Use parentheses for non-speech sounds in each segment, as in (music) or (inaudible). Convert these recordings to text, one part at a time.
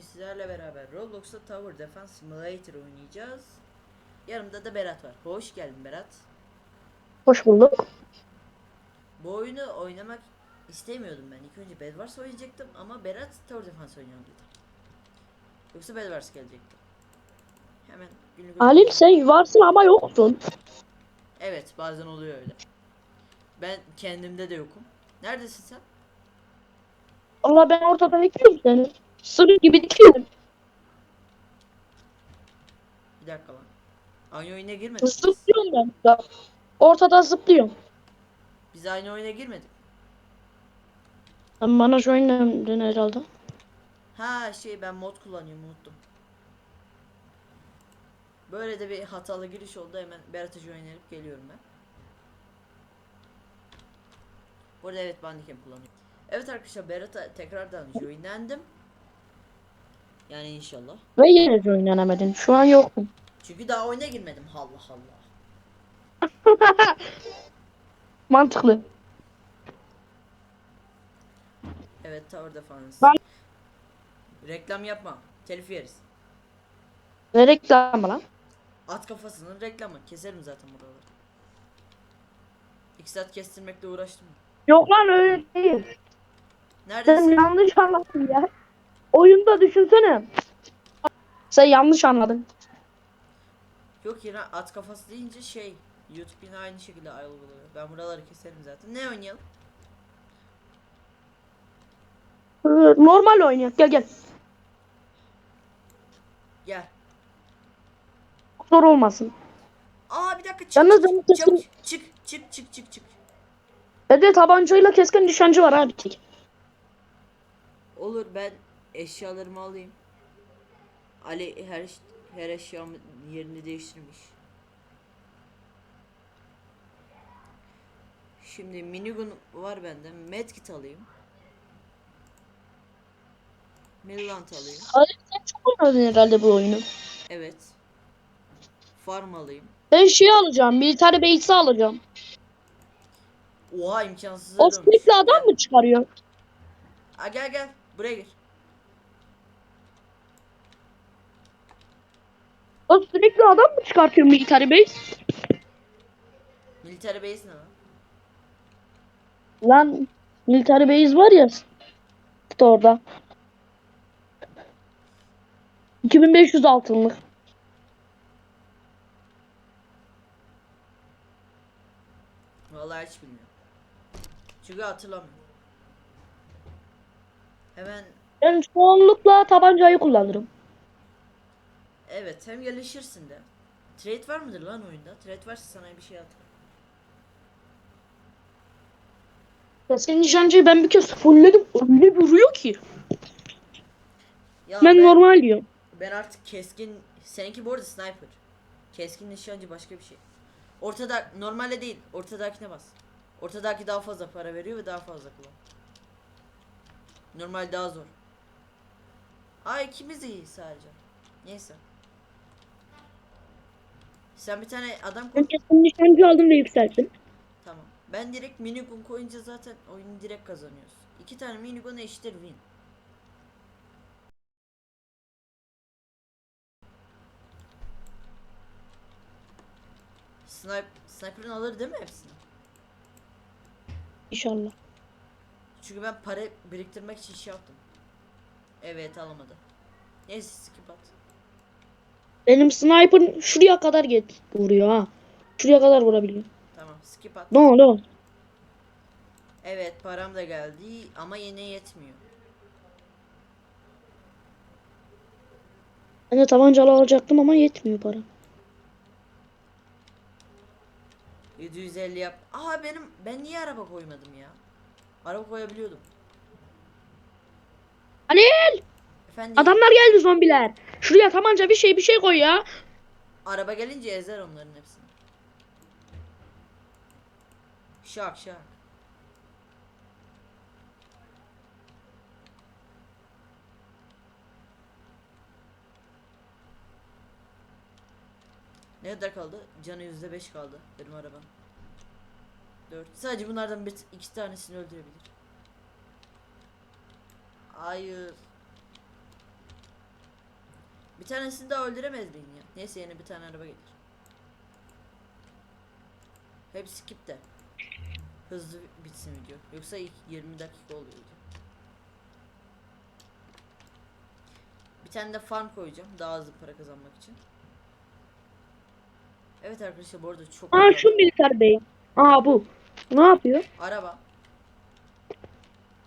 bugün sizlerle beraber Roblox'ta Tower Defense Simulator oynayacağız. Yanımda da Berat var. Hoş geldin Berat. Hoş bulduk. Bu oyunu oynamak istemiyordum ben. İlk önce Bedwars oynayacaktım ama Berat Tower Defense oynuyor dedi. Yoksa Bedwars gelecekti. Hemen günlük Halil sen varsın ama yoksun. Evet bazen oluyor öyle. Ben kendimde de yokum. Neredesin sen? Allah ben ortada bekliyorum seni. Sır gibi dikiyorum. Bir dakika lan. Aynı oyuna girmedik. biz. Zıplıyorum ben. Ortada zıplıyorum. Biz aynı oyuna girmedik. Sen bana oynadın herhalde. Ha şey ben mod kullanıyorum unuttum. Böyle de bir hatalı giriş oldu hemen Berat'ı join edip geliyorum ben. Burada evet Bandicam kullanıyorum. Evet arkadaşlar Berat'a tekrardan joinlendim. Yani inşallah. Ve yine oynayamadın. Şu an yokum. Çünkü daha oyuna girmedim. Allah Allah. (laughs) Mantıklı. Evet Tower Defense. Ben- Reklam yapma. Telif yeriz. Ne reklamı lan? At kafasının reklamı. Keserim zaten buraları. İki saat kestirmekle uğraştım. Yok lan öyle değil. Sen Neredesin? yanlış anladın ya. Oyunda düşünsene. Sen yanlış anladın. Yok yine at kafası deyince şey YouTube yine aynı şekilde ayrılıyor. Ben buraları keserim zaten. Ne oynayalım? Ee, Normal oynayak. Gel gel. Gel. Zor olmasın. Aa bir dakika çık. Yalnız çık, benim çık, kesin- çık, çık, çık, çık, çık. Bende tabancayla keskin nişancı var abi tek. Olur ben eşyalarımı alayım. Ali her her eşyamın yerini değiştirmiş. Şimdi minigun var bende. Medkit alayım. Millant alayım. Halil sen çok oynadın herhalde bu oyunu. Evet. Farm alayım. Ben şey alacağım. Military base'i alacağım. Oha imkansız. O sürekli adam mı çıkarıyor? Ha, gel gel. Buraya gir. O sürekli adam mı çıkartıyor military base? Military base ne lan? Lan military base var ya orada. 2500 altınlık. Vallahi hiç bilmiyorum. Çünkü hatırlamıyorum. Hemen Ben çoğunlukla tabancayı kullanırım. Evet hem gelişirsin de. Trade var mıdır lan oyunda? Trade varsa sana bir şey atarım. Keskin nişancıyı ben bir kez fullledim. Öyle bir vuruyor ki. Ya Ben ben, normal diyorum. ben artık keskin seninki bu arada sniper. Keskin nişancı başka bir şey. Ortada normalde değil. Ortadakine bas. Ortadaki daha fazla para veriyor ve daha fazla kullan. Normal daha zor. Ay ikimiz iyi sadece. Neyse. Sen bir tane adam koy. Keskin nişancı aldım da yükselttim. Tamam. Ben direkt minigun koyunca zaten oyunu direkt kazanıyoruz. İki tane minigun eşittir win. Snipe, sniper'ın alır değil mi hepsini? İnşallah. Çünkü ben para biriktirmek için şey yaptım. Evet alamadı. Neyse skip at. Benim sniper şuraya kadar get vuruyor ha. Şuraya kadar vurabiliyor. Tamam skip at. No no. Evet param da geldi ama yine yetmiyor. Ben de tabancalı alacaktım ama yetmiyor para. 750 yap. Aa benim ben niye araba koymadım ya? Araba koyabiliyordum. Halil! Efendim Adamlar geldi zombiler. Şuraya tabanca bir şey bir şey koy ya. araba gelince ezer onların hepsini. Şak şak. Ne kadar kaldı? Canı yüzde beş kaldı benim arabam. Dört. Sadece bunlardan bir iki tanesini öldürebilir. Hayır. Bir tanesini daha öldüremez miyim ya? Neyse yeni bir tane araba gelir. Hepsi skip de. Hızlı bitsin video. Yoksa ilk 20 dakika oluyor video. Bir tane de farm koyacağım. Daha hızlı para kazanmak için. Evet arkadaşlar bu arada çok Aa şu militer bey. Aa bu. Ne yapıyor? Araba.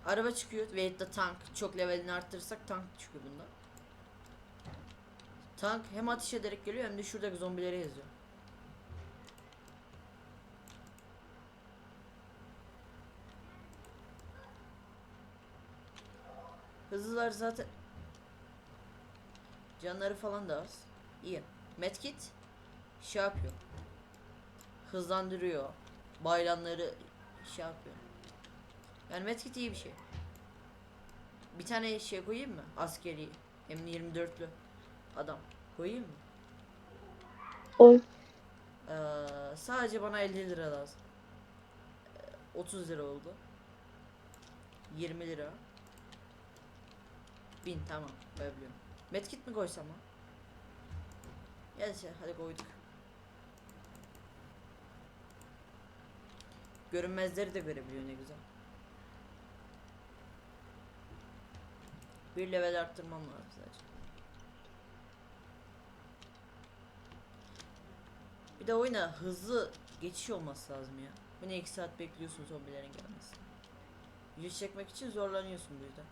Araba çıkıyor ve de tank. Çok levelini arttırırsak tank çıkıyor bunda. Tank hem ateş ederek geliyor hem de şuradaki zombileri yazıyor. Hızlılar zaten canları falan da az. İyi. Medkit şey yapıyor. Hızlandırıyor. Baylanları şey yapıyor. Yani medkit iyi bir şey. Bir tane şey koyayım mı? Askeri M24'lü adam. Koyayım mı? Oy. Ee, sadece bana 50 lira lazım. Ee, 30 lira oldu. 20 lira. 1000 tamam koyabiliyorum. Medkit mi koysam ha? Neyse hadi koyduk. Görünmezleri de görebiliyor ne güzel. Bir level arttırmam lazım sadece. Bir de oyuna hızlı geçiş olması lazım ya. Bu ne 2 saat bekliyorsun zombilerin gelmesini. Yüz çekmek için zorlanıyorsun bu yüzden.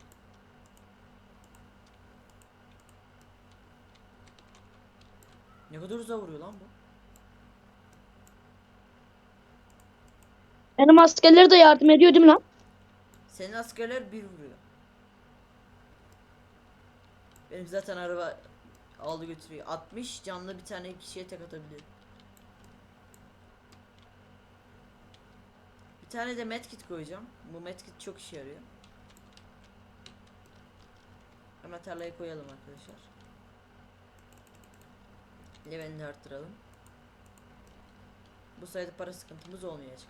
Ne kadar hızlı vuruyor lan bu. Benim askerleri de yardım ediyor değil mi lan? Senin askerler bir vuruyor. Benim zaten araba aldı götürüyor. 60 canlı bir tane kişiye tek atabiliyor. Bir tane de medkit koyacağım. Bu medkit çok işe yarıyor. Hemen tarlaya koyalım arkadaşlar. Levelini de arttıralım. Bu sayede para sıkıntımız olmayacak.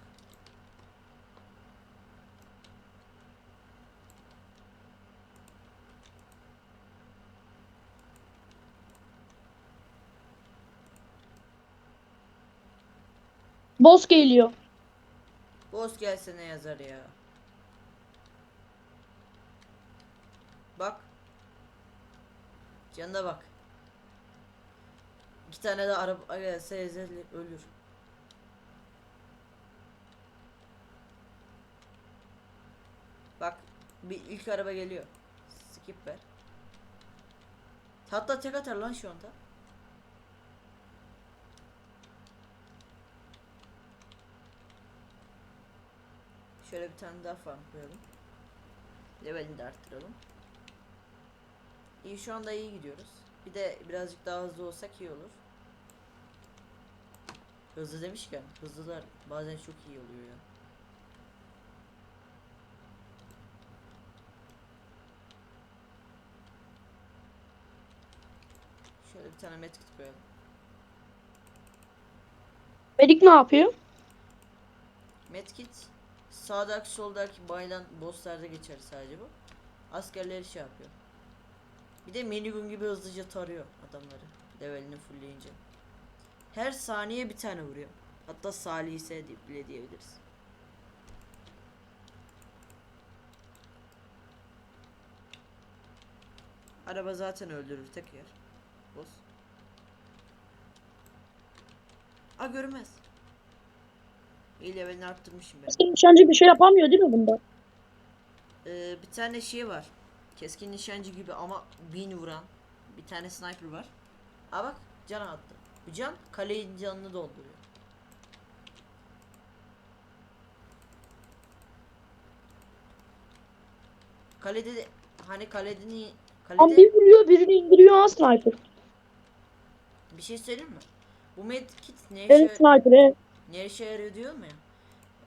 Boss geliyor. Boss gelse ne yazar ya. Bak. Canına bak. İki tane de araba gelse ezer ölür. Bak bir ilk araba geliyor. Skip ver. Hatta tek atar lan şu anda. Şöyle bir tane daha farm koyalım. Levelini de arttıralım. İyi şu anda iyi gidiyoruz. Bir de birazcık daha hızlı olsak iyi olur. Hızlı demişken hızlılar bazen çok iyi oluyor ya. Şöyle bir tane medkit koyalım. Medik ne yapıyor? Medkit sağdaki soldaki baylan bosslarda geçer sadece bu. Askerleri şey yapıyor. Bir de minigun gibi hızlıca tarıyor adamları. Levelini fullleyince. Her saniye bir tane vuruyor. Hatta salise bile diyebiliriz. Araba zaten öldürür tek yer. Boss. Aa görünmez. İyi levelini arttırmışım ben. Nişancı bir şey yapamıyor değil mi bunda? Ee, bir tane şey var. Keskin nişancı gibi ama bin vuran bir tane sniper var. Aa bak can attı. Bu can kalenin canını dolduruyor. Kalede de hani kalede ni Tam kalede bir vuruyor birini indiriyor ha sniper. bir şey söyleyeyim mi? Bu medkit ne Evet işe, sniper evet. Ne işe yarıyor diyorum ya.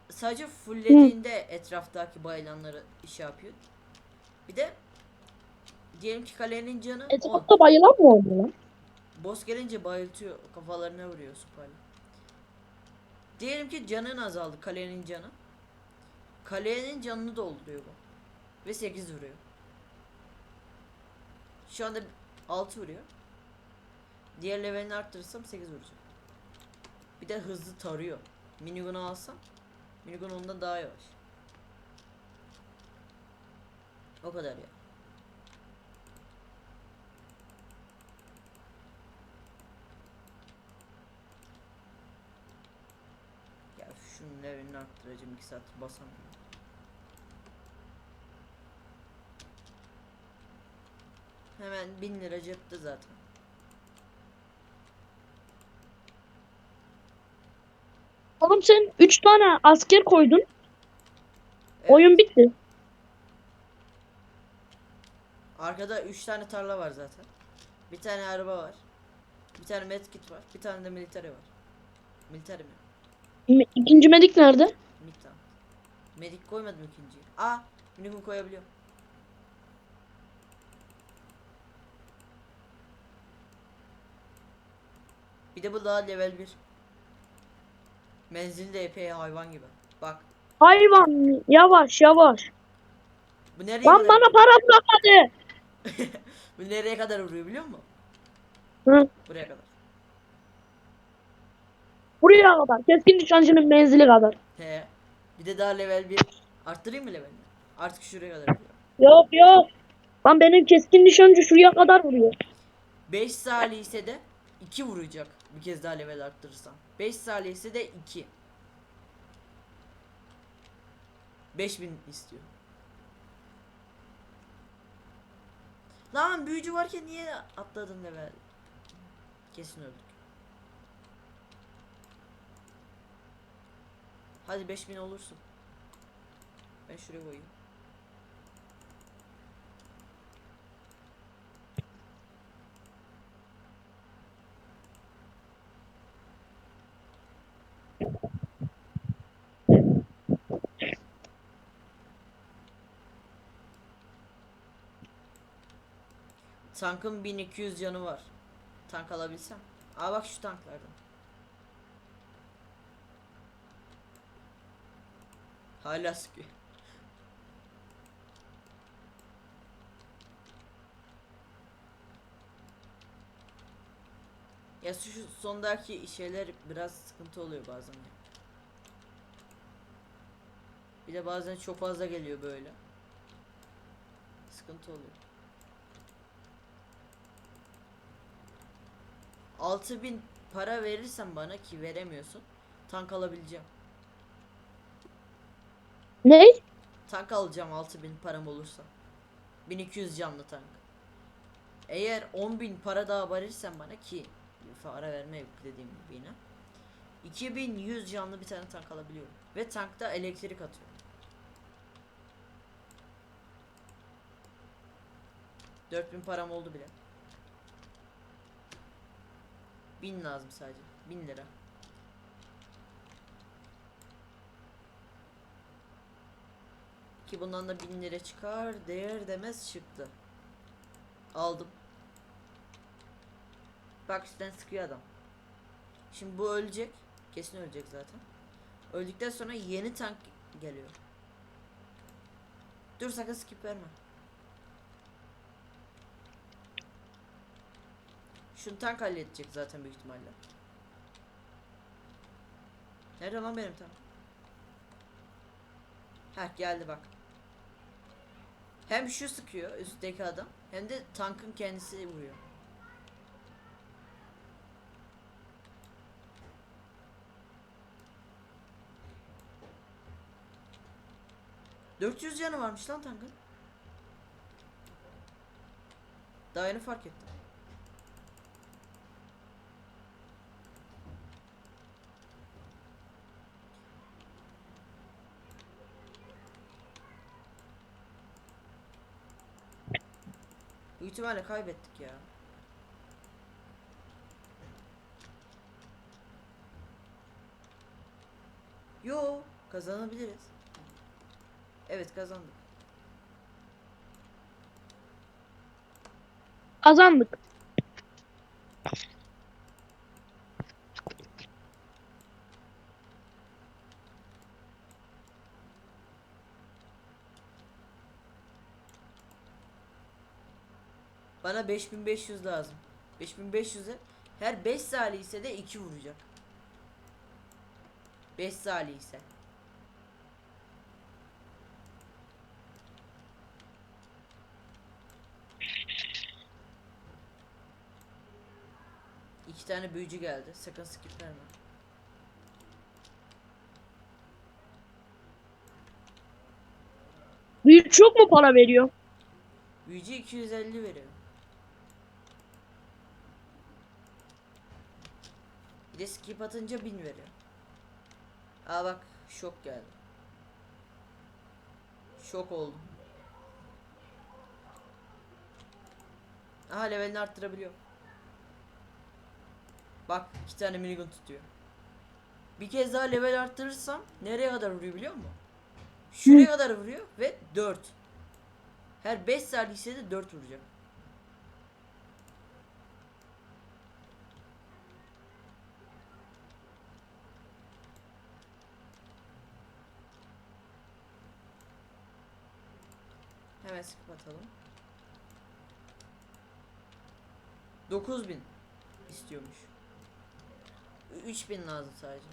Sadece fulllediğinde etraftaki bayılanları iş yapıyor. Bir de diyelim ki kalenin canı 10. Etrafta bayılan mı oldu lan? Boss gelince bayıltıyor. Kafalarına vuruyor sopayla. Diyelim ki canın azaldı. Kalenin canı. Kalenin canını dolduruyor bu. Ve 8 vuruyor. Şu anda 6 vuruyor. Diğer levelini arttırırsam 8 vuracak. Bir de hızlı tarıyor. Minigun'u alsam Minigun ondan daha yavaş. O kadar ya. Ya şunun levelini arttıracağım 2 saat basamıyorum. Hemen 1000 lira cepte zaten. Oğlum sen 3 tane asker koydun. Evet. Oyun bitti. Arkada 3 tane tarla var zaten. Bir tane araba var. Bir tane medkit var. Bir tane de military var. Military mi? İkinci medik nerede? Mid tamam. Medik koymadım ikinciyi. Aa, minigun koyabiliyorum. Bir de bu daha level 1. Menzili de epey hayvan gibi. Bak. Hayvan yavaş yavaş. Bu nereye Lan kadar bana para bırakmadı. (laughs) Bu nereye kadar vuruyor biliyor musun? Hı, Buraya kadar. buraya kadar. Keskin nişancının menzili kadar. He. Bir de daha level 1. Arttırayım mı levelini? Artık şuraya kadar vuruyor. Yok yok. Lan benim keskin nişancı şuraya kadar vuruyor. 5 salise de 2 vuracak. Bir kez daha level arttırırsam. 5 salise de 2. 5000 istiyor. Lan büyücü varken niye atladın level? Kesin öldük. Hadi 5000 olursun. Ben şuraya koyayım. Tankın 1200 canı var. Tank alabilsem. Aa bak şu tanklardan. Hala sıkıyor. Ya şu şu sondaki şeyler biraz sıkıntı oluyor bazen. Bir de bazen çok fazla geliyor böyle. Sıkıntı oluyor. 6000 para verirsen bana ki veremiyorsun. Tank alabileceğim. Ne? Tank alacağım 6000 param olursa. 1200 canlı tank. Eğer 10.000 para daha verirsen bana ki para verme dediğim gibi yine. 2100 canlı bir tane tank alabiliyorum. Ve tankta elektrik atıyor. bin param oldu bile. 1000 lazım sadece. 1000 lira. Ki bundan da 1000 lira çıkar. Değer demez çıktı. Aldım. Bak üstten sıkıyor adam. Şimdi bu ölecek. Kesin ölecek zaten. Öldükten sonra yeni tank geliyor. Dur sakın skip verme. Şunu tank halledecek zaten büyük ihtimalle. Nerede lan benim tank? Heh geldi bak. Hem şu sıkıyor üstteki adam hem de tankın kendisi vuruyor. ...400 canı varmış lan tankın. Daha yeni fark ettim. İhtimalle kaybettik ya. Yo kazanabiliriz. Evet kazandık. Kazandık. Bana 5500 lazım. 5500'e Her 5 saniye ise de 2 vuracak. 5 saniye ise. İki tane büyücü geldi. Sakın skip verme. Büyük çok mu para veriyor? Büyücü 250 veriyor. Bir de skip atınca 1000 veriyor. Aa bak şok geldi. Şok oldum. Aha levelini arttırabiliyor. Bak iki tane minigun tutuyor. Bir kez daha level arttırırsam nereye kadar vuruyor biliyor musun? Şuraya kadar vuruyor ve 4. Her 5 saniye de 4 vuracak. Hemen skip atalım. 9000 istiyormuş. 3000 lazım sadece.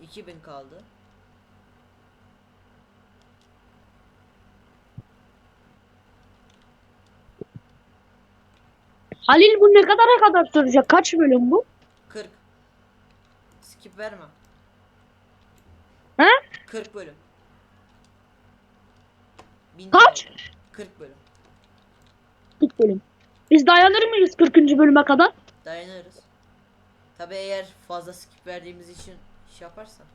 İki bin kaldı. Halil bu ne kadara kadar sürecek? Kaç bölüm bu? 40. Skip verme. He? 40 bölüm. Bin Kaç? kaldı. 40 bölüm. 40 bölüm. Biz dayanır mıyız 40. bölüme kadar? Dayanırız. Tabi eğer fazla skip verdiğimiz için şey yaparsan.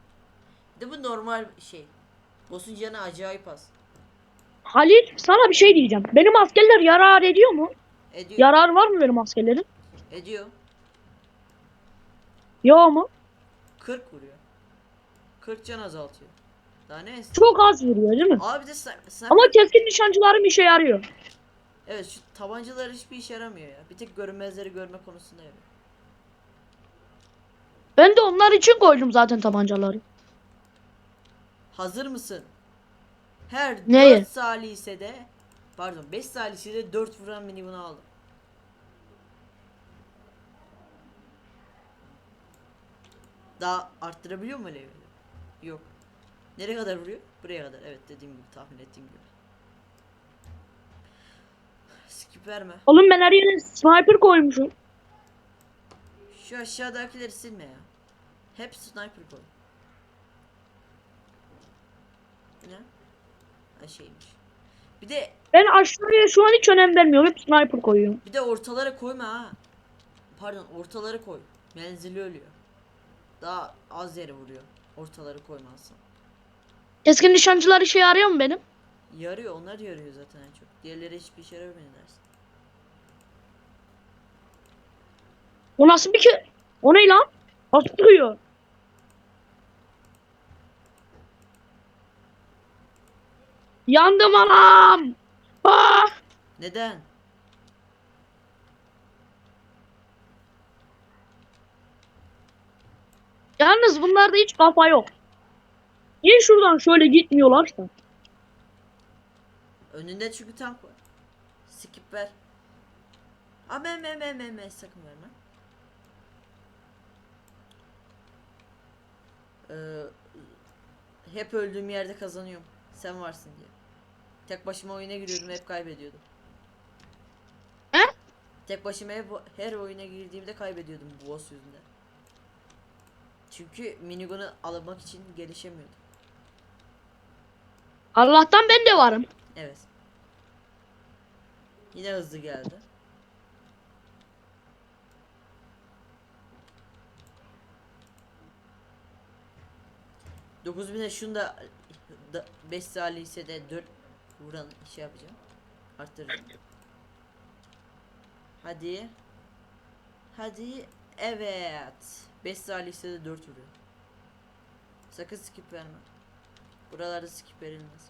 Bir de bu normal şey. Boss'un canı acayip az. Halil sana bir şey diyeceğim. Benim askerler yarar ediyor mu? Ediyor. Yarar var mı benim askerlerin? Ediyor. Yok mu? 40 vuruyor. 40 can azaltıyor. Daha ne? Çok az vuruyor değil mi? Abi de sen, Ama keskin nişancılarım işe yarıyor. Evet şu tabancalar hiçbir işe yaramıyor ya. Bir tek görünmezleri görme konusunda yarıyor. Ben de onlar için koydum zaten tabancaları. Hazır mısın? Her Neye? 4 salise de pardon 5 salise de 4 vuran minibunu aldım. Daha arttırabiliyor mu leveli? Yok. Nereye kadar vuruyor? Buraya kadar. Evet dediğim gibi tahmin ettiğim gibi. Skip verme. Oğlum ben her yere sniper koymuşum. Şu aşağıdakileri silme ya. Hep sniper koy. Ne? Ha şeymiş. Bir de Ben aşağıya şu an hiç önem vermiyorum. Hep sniper koyuyorum. bir de ortalara koyma ha. Pardon ortaları koy. Menzili ölüyor. Daha az yere vuruyor. Ortaları koymazsan. Keskin nişancılar işe yarıyor mu benim? Yarıyor onlar yarıyor zaten en çok. Diğerleri hiçbir işe yaramıyor dersin. O nasıl bir ki? O ne lan? Nasıl? Yandım anam. Ah! Neden? Yalnız bunlarda hiç kafa yok. Niye şuradan şöyle gitmiyorlarsa? Önünde çünkü tank var. Skip ver. Aa me me me me me sakın verme. Ee, hep öldüğüm yerde kazanıyorum. Sen varsın diye. Tek başıma oyuna giriyordum hep kaybediyordum. He? Tek başıma hep, her oyuna girdiğimde kaybediyordum bu boss yüzünden. Çünkü minigun'u almak için gelişemiyordum. Allah'tan ben de varım. Evet. Yine hızlı geldi. Dokuz bine şunu da 5 salise de 4 vuran şey yapacağım. Arttıracağım. Hadi. Hadi. Evet. 5 salise de 4 vuruyor. Sakın skip verme. Buralarda skip verilmez.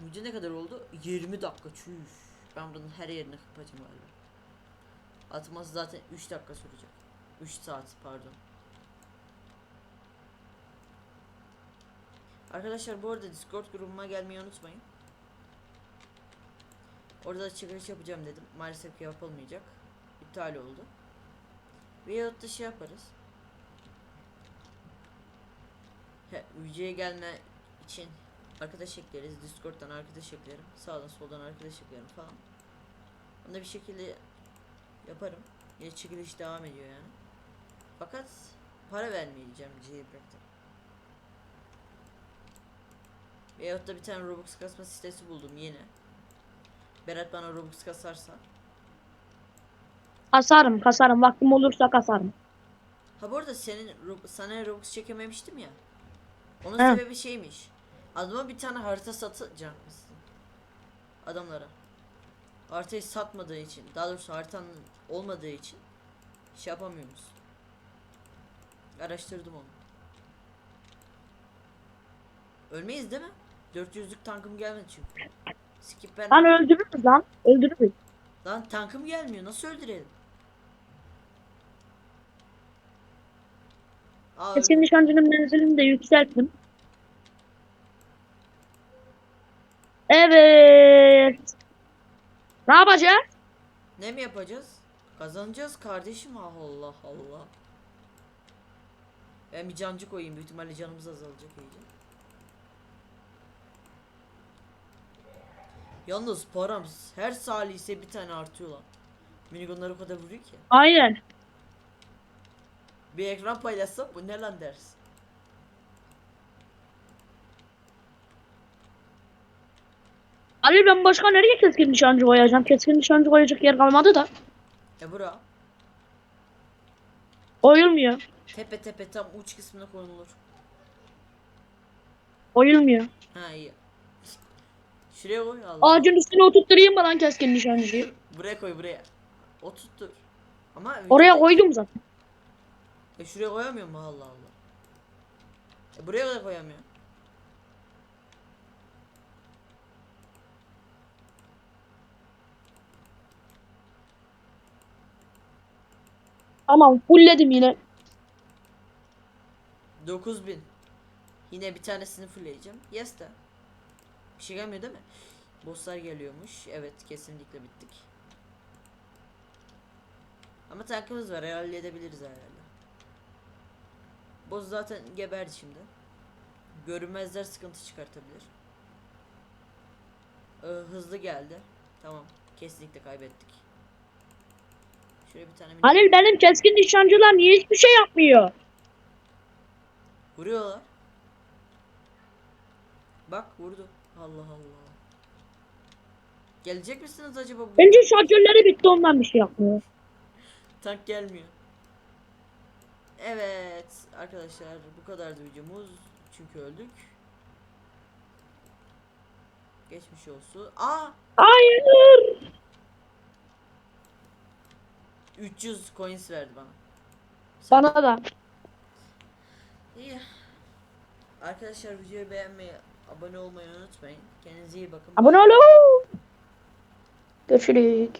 Video ne kadar oldu? 20 dakika çüş. Ben bunun her yerini kapatacağım galiba. Atması zaten 3 dakika sürecek. 3 saat pardon. Arkadaşlar bu arada Discord grubuma gelmeyi unutmayın. Orada da çıkış yapacağım dedim. Maalesef yapılmayacak. İptal oldu. Veyahut da şey yaparız. He, gelme için arkadaş ekleriz. Discord'dan arkadaş eklerim. Sağdan soldan arkadaş eklerim falan. Onu da bir şekilde yaparım. Yine çekiliş devam ediyor yani. Fakat para vermeyeceğim Jailbreak'ten. Veyahut da bir tane Robux kasma sitesi buldum yine. Berat bana Robux kasarsa. Kasarım kasarım. Vaktim olursa kasarım. Ha bu arada senin sana Robux çekememiştim ya. Onun He. sebebi şeymiş. Adama bir tane harita satacakmışsın. Adamlara. Haritayı satmadığı için, daha doğrusu haritanın olmadığı için şey yapamıyor musun? Araştırdım onu. Ölmeyiz değil mi? 400'lük tankım gelmedi çünkü. Skip ben. Lan öldürürüz lan. Öldürürüz. Lan tankım gelmiyor. Nasıl öldürelim? Öldü. Keskin nişancının menzilini de yükselttim. Evet. Ne yapacağız? Ne mi yapacağız? Kazanacağız kardeşim. Ah Allah Allah. Ben bir cancı koyayım. Büyük ihtimalle canımız azalacak iyice. Yalnız param her salise bir tane artıyor lan. Minigunlar o kadar vuruyor ki. Aynen. Bir ekran paylaşsam bu ne lan dersin. Ali ben başka nereye keskin nişancı koyacağım? Keskin nişancı koyacak yer kalmadı da. E bura. Koyulmuyor. Tepe tepe tam uç kısmına konulur. Koyulmuyor. Ha iyi. Şuraya koy Allah. Ağacın üstüne oturtturayım mı lan keskin nişancıyı? Buraya koy buraya. O tuttur. Ama Oraya koydum zaten. E şuraya koyamıyor mu Allah Allah. E buraya da koyamıyor. Tamam fullledim yine. 9000. Yine bir tanesini fullleyeceğim. Yes de. Bir şey gelmiyor değil mi? Bosslar geliyormuş. Evet kesinlikle bittik. Ama tankımız var. Halledebiliriz herhalde. Boss zaten geberdi şimdi. Görünmezler sıkıntı çıkartabilir. Ee, hızlı geldi. Tamam. Kesinlikle kaybettik. Şöyle bir tane Halil benim keskin nişancılar niye hiçbir şey yapmıyor? Vuruyorlar. Bak vurdu. Allah Allah. Gelecek misiniz acaba? Bu Bence şarjörleri bitti ondan bir şey yapmıyor. tank gelmiyor. Evet arkadaşlar bu kadardı videomuz. Çünkü öldük. Geçmiş olsun. Aa Hayır. 300 coins verdi bana. Bana da. İyi. Arkadaşlar videoyu beğenmeyi, abone olmayı unutmayın. Kendinize iyi bakın. Abone olun. Görüşürüz.